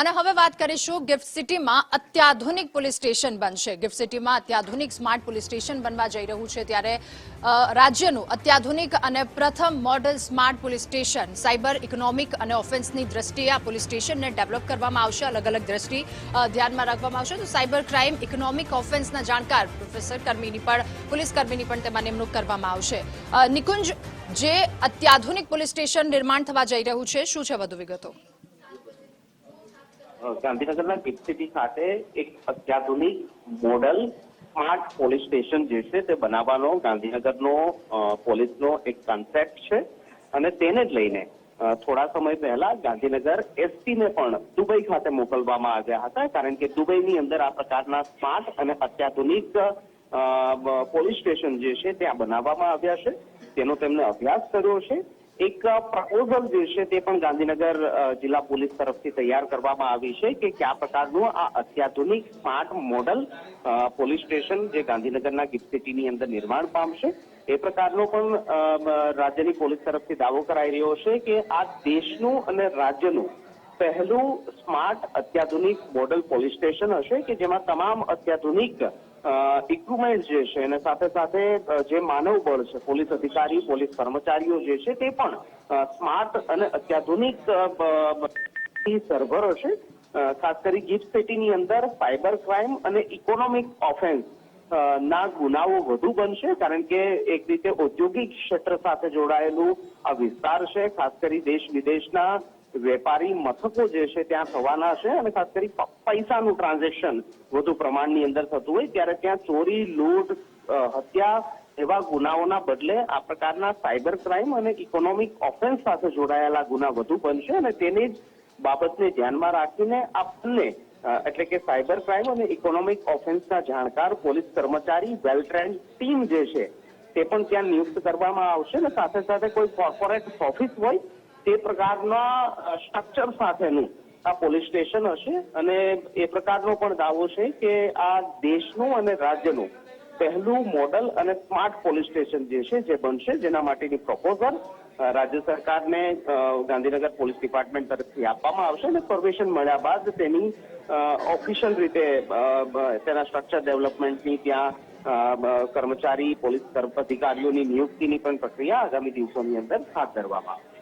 અને હવે વાત કરીશું ગિફ્ટ સિટીમાં અત્યાધુનિક પોલીસ સ્ટેશન બનશે. ગિફ્ટ સિટીમાં અત્યાધુનિક સ્માર્ટ પોલીસ સ્ટેશન બનવા જઈ રહ્યું છે ત્યારે રાજ્યનું અત્યાધુનિક અને પ્રથમ model smart police station, cyber economic અને ઓફેન્સની દ્રષ્ટિએ આ પોલીસ સ્ટેશનને ડેવલપ કરવામાં આવશે. અલગ અલગ દ્રષ્ટિ ધ્યાનમાં રાખવામાં આવશે. તો સાયબર ક્રાઇમ, ઇકોનોમિક ઓફેન્સના જાણકાર પ્રોફેસર કર્મીની પણ, પોલીસ કર્મીની પણ તેમાં નિમણૂક કરવામાં આવશે. નિકુંજ, જે અત્યાધુનિક પોલીસ સ્ટેશન નિર્માણ થવા જઈ રહ્યું છે, શું છે વધુ વિગતો? ગાંધીનગરના ગિફ્ટ સિટી ખાતે એક અત્યાધુનિક મોડલ સ્માર્ટ પોલીસ સ્ટેશન જે છે તે બનાવવાનો, ગાંધીનગરનો પોલીસનો એક કન્સેપ્ટ છે. અને તેને જ લઈને થોડા સમય પહેલા ગાંધીનગર એસટીને પણ દુબઈ ખાતે મોકલવામાં આવ્યા હતા. કારણ કે દુબઈની અંદર આ પ્રકારના સ્માર્ટ અને અત્યાધુનિક પોલીસ સ્ટેશન જે છે ત્યાં બનાવવામાં આવ્યા છે. તેનો તેમને અભ્યાસ કર્યો છે. એક પ્રપોઝલ જે છે તે પણ ગાંધીનગર જિલ્લા પોલીસ તરફથી તૈયાર કરવામાં આવી છે કે કયા પ્રકારનું આ અત્યાધુનિક સ્માર્ટ મોડલ પોલીસ સ્ટેશન જે ગાંધીનગરના ગિફ્ટ સિટીની અંદર નિર્માણ પામશે? એ પ્રકારનો પણ રાજ્યની પોલીસ તરફથી દાવો કરાઈ રહ્યો છે કે આ દેશનું અને રાજ્યનું પહેલું સ્માર્ટ અત્યાધુનિક મોડલ પોલીસ સ્ટેશન હશે કે જેમાં તમામ અત્યાધુનિક ઇક્વિપમેન્ટ જે છે અને સાથે સાથે જે માનવ બળ છે, પોલીસ અધિકારી, પોલીસ કર્મચારીઓ જે છે તે પણ સ્માર્ટ અને અત્યાધુનિક સરભર હશે. ખાસ કરી ગિફ્ટ સિટીની અંદર સાયબર ક્રાઇમ અને ઇકોનોમિક ઓફેન્સ ના ગુનાઓ વધુ બનશે, કારણ કે એક રીતે ઔદ્યોગિક ક્ષેત્ર સાથે જોડાયેલું આ વિસ્તાર છે. ખાસ કરી દેશ વિદેશના વેપારી મથકો જે છે ત્યાં થવાના છે અને ખાસ કરી પૈસાનું ટ્રાન્ઝેક્શન વધુ પ્રમાણની અંદર થતું હોય ત્યારે ત્યાં ચોરી, લૂંટ હત્યા એવા ગુનાઓના બદલે આ પ્રકારના સાયબર ક્રાઇમ અને ઇકોનોમિક ઓફેન્સ સાથે જોડાયેલા ગુના વધુ બનશે અને તેની જ બાબતને ધ્યાનમાં રાખીને આ બંને એટલે કે સાયબર ક્રાઇમ અને ઇકોનોમિક ઓફેન્સના જાણકાર, પોલીસ કર્મચારી વેલ ટ્રેન્ડ ટીમ જે છે તે પણ ત્યાં નિયુક્ત કરવામાં આવશે અને સાથે સાથે કોઈ કોર્પોરેટ ઓફિસ હોય તે પ્રકારના સ્ટ્રક્ચર સાથેનું આ પોલીસ સ્ટેશન હશે અને એ પ્રકારનો પણ દાવો છે કે આ દેશનું અને રાજ્યનું પહેલું મોડલ અને સ્માર્ટ પોલીસ સ્ટેશન જે છે, જે બનશે, જેના માટેની પ્રપોઝલ રાજ્ય સરકારને ગાંધીનગર પોલીસ ડિપાર્ટમેન્ટ તરફથી આપવામાં આવશે અને પરમિશન મળ્યા બાદ તેની ઓફિશિયલ રીતે તેના સ્ટ્રક્ચર ડેવલપમેન્ટની ત્યાં કર્મચારી પોલીસ અધિકારીઓની નિયુક્તિની પણ પ્રક્રિયા આગામી દિવસોની અંદર હાથ ધરવામાં આવશે.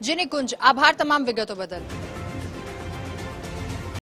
જી કુંજ આભાર તમામ વિગતો બદલ.